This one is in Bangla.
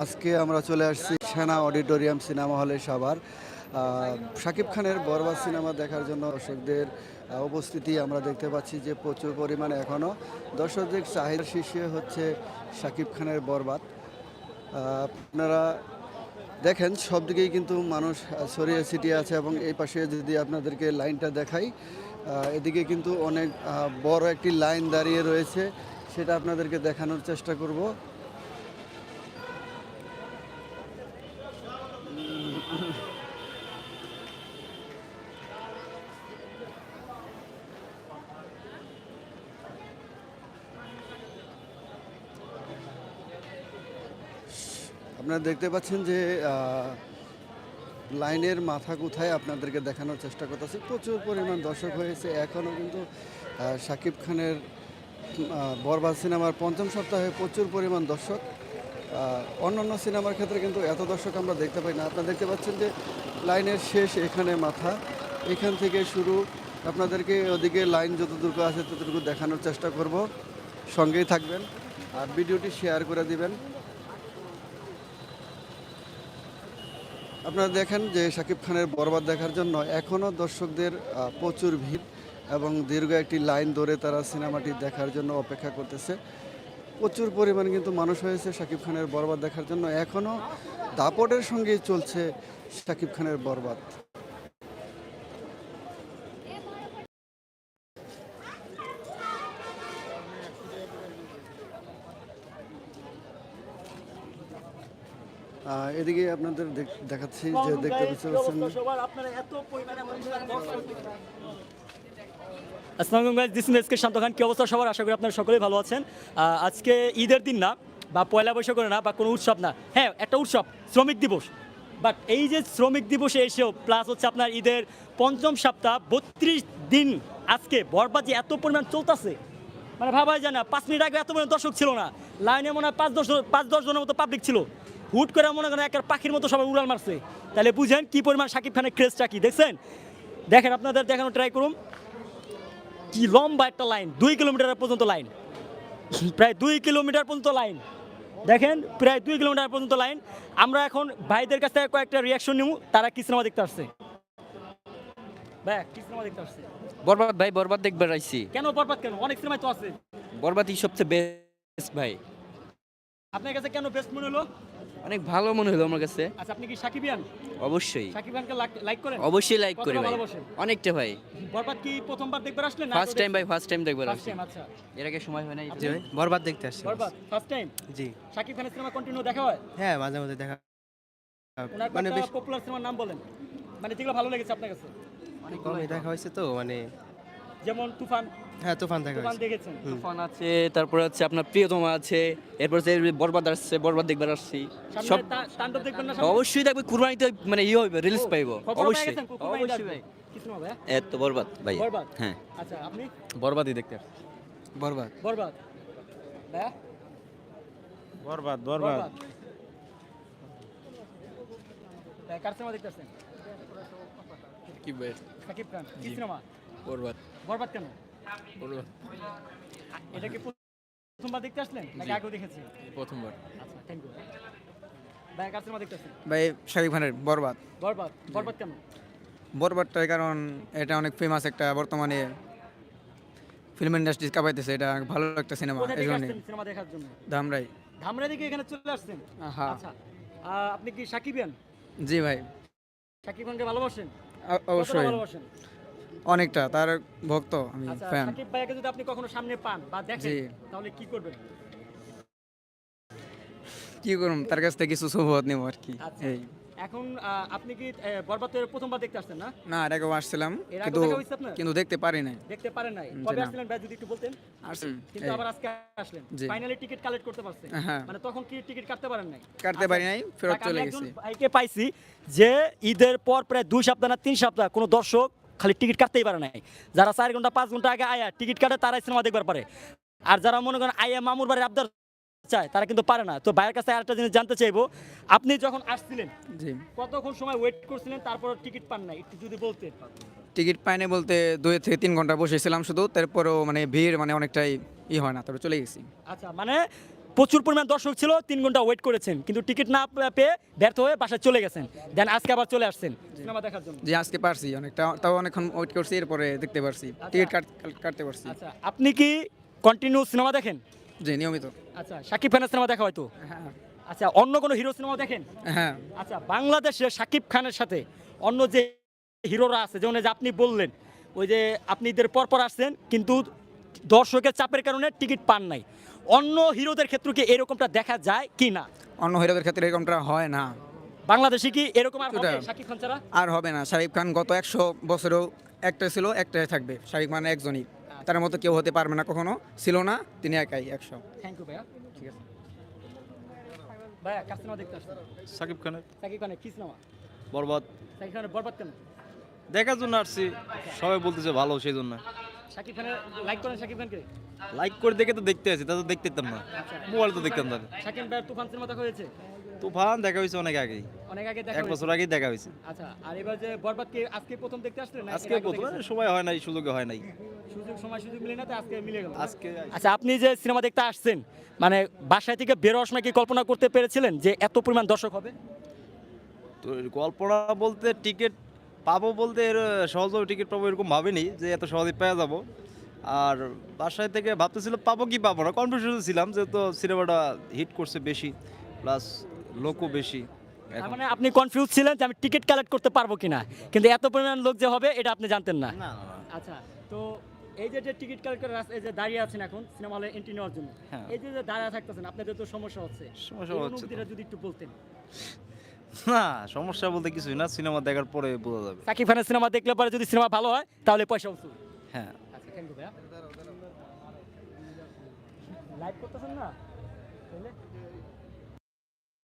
আজকে আমরা চলে আসছি সেনা অডিটোরিয়াম সিনেমা হলে আহ, শাকিব খানের বরবাদ সিনেমা দেখার জন্য দর্শকদের উপস্থিতি আমরা দেখতে পাচ্ছি যে প্রচুর পরিমাণে এখনও দর্শকদের চাহিদা শীর্ষে হচ্ছে শাকিব খানের বরবাদ। আপনারা দেখেন সব দিকেই কিন্তু মানুষ ছড়িয়ে ছিটিয়ে আছে এবং এই পাশে যদি আপনাদেরকে লাইনটা দেখাই এদিকে কিন্তু অনেক বড় একটি লাইন দাঁড়িয়ে রয়েছে সেটা আপনাদেরকে দেখানোর চেষ্টা করব। আপনারা দেখতে পাচ্ছেন যে লাইনের মাথা কোথায় আপনাদেরকে দেখানোর চেষ্টা করতেছি। প্রচুর পরিমাণ দর্শক হয়েছে। এখনও কিন্তু শাকিব খানের বরবাদ সিনেমার পঞ্চম সপ্তাহে প্রচুর পরিমাণ দর্শক। অন্যান্য সিনেমার ক্ষেত্রে কিন্তু এত দর্শক আমরা দেখতে পাই না। আপনারা দেখতে পাচ্ছেন যে, লাইনের শেষ এখানে মাথা। এখান থেকে শুরু আপনাদেরকে ওদিকে লাইন যতটুকু আছে ততটুকু দেখানোর চেষ্টা করব। সঙ্গেই থাকবেন। আর ভিডিওটি শেয়ার করে দিবেন। আপনারা দেখেন যে শাকিব খানের বরবাদ দেখার জন্য এখনও দর্শকদের প্রচুর ভিড় এবং দীর্ঘ একটি লাইন ধরে তারা সিনেমাটি দেখার জন্য অপেক্ষা করতেছে। প্রচুর পরিমাণ কিন্তু মানুষ হয়েছে শাকিব খানের বরবাদ দেখার জন্য। এখনও দাপটের সঙ্গেই চলছে শাকিব খানের বরবাদ। এদিকে আপনাদের দেখাচ্ছি যে দেখতে পাচ্ছেন আসসালামু আলাইকুম দিস এসকে শান্ত খান। কি অবস্থা সবার? আশা করি আপনারা সকলেই ভালো আছেন। আজকে ঈদের দিন না বা পয়লা বৈশাখের না বা কোনো উৎসব না। হ্যাঁ একটা উৎসব শ্রমিক দিবস। বাট এই যে শ্রমিক দিবসে এসেও প্লাস হচ্ছে আপনার ঈদের পঞ্চম সপ্তাহ বত্রিশ দিন আজকে বরবাদ যে এত পরিমাণ চলতেছে। মানে ভাবাই যায় না পাঁচ মিনিট আগে এত পরিমাণ দর্শক ছিল না। লাইনে মনে হয় পাঁচ দশ পাঁচ দশ জনের মতো পাবলিক ছিল। হুট করে মনে করেন একটা পাখির মতো সবাই উড়াল মারছে। তাহলে বুঝেন কি পরিমাণ শাকিব খানের ক্রেজটা কি দেখছেন? দেখেন আপনাদের দেখানো ট্রাই করুন। কি লম্বা একটা লাইন দুই কিলোমিটার পর্যন্ত লাইন প্রায় দুই কিলোমিটার পর্যন্ত লাইন দেখেন প্রায় দুই কিলোমিটার পর্যন্ত লাইন আমরা এখন ভাইদের কাছ থেকে কয়েকটা রিয়াকশন নিব তারা কি সিনেমা দেখতে আসছে? ভাই কি সিনেমা দেখতে আসছে? বরবাদ ভাই বরবাদ আইছি। কেন বরবাদ কেন? অনেক তো আছে। বরবাদই সবচেয়ে বেস্ট ভাই। আপনার কাছে কেন বেস্ট মনে হলো? অনেক ভালো মনে হলো আমার কাছে। আচ্ছা আপনি কি সাকিবিয়ান অবশ্যই। সাকিব খানকে লাইক করেন। অবশ্যই লাইক করি ভাই। অনেকটা ভাই। বরবাদ কি প্রথমবার দেখবার আসলেন ফার্স্ট টাইম ভাই ফার্স্ট টাইম দেখবার ফার্স্ট টাইম আচ্ছা। এর আগে সময় হয় নাই। জি ভাই। বরবাদ দেখতে আসছি। বরবাদ ফার্স্ট টাইম জি। সাকিব খানের সিনেমা কন্টিনিউ দেখা হয়? হ্যাঁ মাঝে মাঝে দেখা মানে বেশ পপুলার সিনেমার নাম বলেন। মানে যেগুলো ভালো লেগেছে আপনার কাছে। অনেক কমই দেখা হয়েছে তো মানে যেমন তুফান। হ্যাঁ তুফান দেখা তুফান দেখেছেন? তুফান আছে তারপরে হচ্ছে আপনার প্রিয়তমা আছে এরপর হচ্ছে বরবাদ আসছে বরবাদ দেখবার আসছি। সব তাণ্ডব দেখবেন না অবশ্যই দেখবে কুরবানিতে মানে ইয়ে হইবে রিলিজ পাইবো অবশ্যই। অবশ্যই ভাই। কি এত বরবাদ ভাই। বরবাদ? হ্যাঁ। আচ্ছা আপনি? বরবাদই দেখতে বরবাদ। বরবাদ। বরবাদ বরবাদ। কার সিনেমা দেখতে আসছেন? কি ভাই? শাকিব খান। কি সিনেমা? বরবাদ। বরবাদ কেন? এটা কি প্রথমবার দেখতে আসলেন? নাকি আগেও দেখেছেন প্রথমবার। আচ্ছা থ্যাংক ইউ ভাই কার সিনেমা দেখতে ভাই শাকিব খানের বরবাদ। বরবাদ? বরবাদ কেন? বরবাদটার কারণ এটা অনেক ফেমাস একটা বর্তমানে ফিল্ম ইন্ডাস্ট্রি কাঁপাইতেছে। এটা ভালো একটা সিনেমা এই জন্য সিনেমা দেখার জন্য? ধামরাই। ধামরা দিকে এখানে চলে আসছেন? আচ্ছা আপনি কি সাকিবিয়ান জি ভাই। সাকিব খানকে ভালোবাসেন? অবশ্যই। ভালোবাসেন? অনেকটা তার ভক্ত আমি আচ্ছা ফ্যান সাকিব ভাইকে যদি আপনি কখনো সামনে পান বা দেখেন তাহলে কি করবেন? কি তার কাছ থেকে কিছু সুবোধ নেব আর কি আচ্ছা। এই। এখন আপনি কি বরবাদের প্রথমবার দেখতে আসছেন না? না আর একবার আসছিলাম কিন্তু? কিন্তু দেখতে পারি নাই। দেখতে পারেন নাই। কবে ভাই যদি একটু বলতেন? আসছেন কিন্তু আবার আজকে আসলেন। ফাইনালি টিকিট কালেক্ট করতে পারছেন। হ্যাঁ। মানে তখন কি টিকিট কাটতে পারেন নাই? কাটতে পারি নাই ফেরত চলে গেছি। ভাইকে পাইছি যে ঈদের পর প্রায় দুই সপ্তাহ না তিন সপ্তাহ কোনো দর্শক খালি টিকিট কাটতেই পারে নাই। যারা চার ঘণ্টা পাঁচ ঘণ্টা আগে আয়া টিকিট কাটে তারাই সিনেমা দেখবার পারে। আর যারা মনে করেন আয়া মামুর বাড়ির আবদার চায় তারা কিন্তু পারে না। তো ভাইয়ের কাছে আরেকটা জিনিস জানতে চাইব আপনি যখন আসছিলেন জি। কতক্ষণ সময় ওয়েট করছিলেন? তারপর টিকিট পান নাই। একটু যদি বলতে টিকিট পাইনি বলতে দুই থেকে তিন ঘণ্টা বসেছিলাম শুধু। তারপরেও মানে ভিড় মানে অনেকটাই ই হয় না তারপরে চলে গেছি। আচ্ছা মানে প্রচুর পরিমাণ দর্শক ছিল তিন ঘণ্টা ওয়েট করেছেন কিন্তু টিকিট না পেয়ে ব্যর্থ হয়ে বাসায় চলে গেছেন। দেন আজকে আবার চলে আসছেন। সিনেমা দেখার জন্য। যে আজকে পারছি অনেকটা তাও অনেকক্ষণ ওয়েট করছি এরপরে দেখতে পারছি টিকিট কাটতে পারছি। আচ্ছা আপনি কি কন্টিনিউ সিনেমা দেখেন? জি নিয়মিত। আচ্ছা শাকিব খানের সিনেমা দেখা হয়তো হ্যাঁ। আচ্ছা অন্য কোনো হিরো সিনেমা দেখেন? হ্যাঁ। আচ্ছা বাংলাদেশে সাকিব খানের সাথে অন্য যে হিরোরা আছে যেমন যে আপনি বললেন ওই যে আপনি ঈদের পর পর আসছেন কিন্তু দর্শকের চাপের কারণে টিকিট পান নাই। অন্য হিরোদের ক্ষেত্রে কি এরকমটা দেখা যায় কি না? অন্য হিরোদের ক্ষেত্রে এরকমটা হয় না। বাংলাদেশে কি এরকম আর হবে শাকিব খান ছাড়া? আর হবে না। শাহিব খান গত একশো বছরেও একটা ছিল একটাই থাকবে। শাহিব খান একজনই। তার মতো কেউ হতে পারবে না কখনো। ছিল না তিনি একাই একশো। থ্যাংক ইউ ভাইয়া। ঠিক আছে। ভাইয়া কার সিনেমা দেখতে আসছেন সাকিব খানের। শাকিব খানের কি সিনেমা? বরবাদ। শাকিব খানের বরবাদ কেন? দেখার জন্য আসছি। সবাই বলতেছে ভালো সেই জন্য। শাকিব খানের লাইক করেন শাকিব খানকে। লাইক করে দেখে তো দেখতে আছি তা তো দেখতে যেতাম না। মোবাইল তো দেখতাম না। শাকিব ভাইয়ের তুফান সিনেমা দেখা হয়েছে? তুফান দেখা হয়েছে অনেক আগেই। অনেক আগে দেখা এক বছর আগেই দেখা হয়েছে। আচ্ছা আর এবার যে বরবাদ কি আজকে প্রথম দেখতে আসলেন না আজকে প্রথমে? সময় হয় নাই সুযোগে হয় নাই। সুযোগ সময় সুযোগ মিলে না তো আজকে মিলে গেল আজকে আচ্ছা আপনি যে সিনেমা দেখতে আসছেন মানে বাসায় থেকে বেরোর সময় কি কল্পনা করতে পেরেছিলেন যে এত পরিমাণ দর্শক হবে? তো কল্পনা বলতে টিকিট পাবো বলতে এর সহজভাবে টিকিট পাবো এরকম ভাবিনি যে এত সহজে পেয়ে যাব। আর বাসায় থেকে ভাবতেছিলাম পাবো কি পাবো না। কনফিউশন ছিলাম যেহেতু সিনেমাটা হিট করছে বেশি প্লাস লোকও বেশি। মানে আপনি কনফিউজ ছিলেন যে আমি টিকিট কালেক্ট করতে পারব কিনা। কিন্তু এত পরিমাণ লোক যে হবে এটা আপনি জানতেন না। আচ্ছা তো এই যে যে টিকিট কালেক্ট করে রাস্তায় যে দাঁড়িয়ে আছেন এখন সিনেমা হলে এন্ট্রি নেওয়ার জন্য হ্যাঁ। এই যে যে দাঁড়িয়ে থাকতেছেন আপনাদের তো সমস্যা হচ্ছে। সমস্যা হচ্ছে তো। যদি একটু বলতেন। না সমস্যা বলতে কিছুই না সিনেমা দেখার পরে বোঝা যাবে। সাকিব খানের সিনেমা দেখলে পরে যদি সিনেমা ভালো হয় তাহলে পয়সা উসুল হ্যাঁ। আচ্ছা ভাইয়া লাইভ করতেছেন না? তাহলে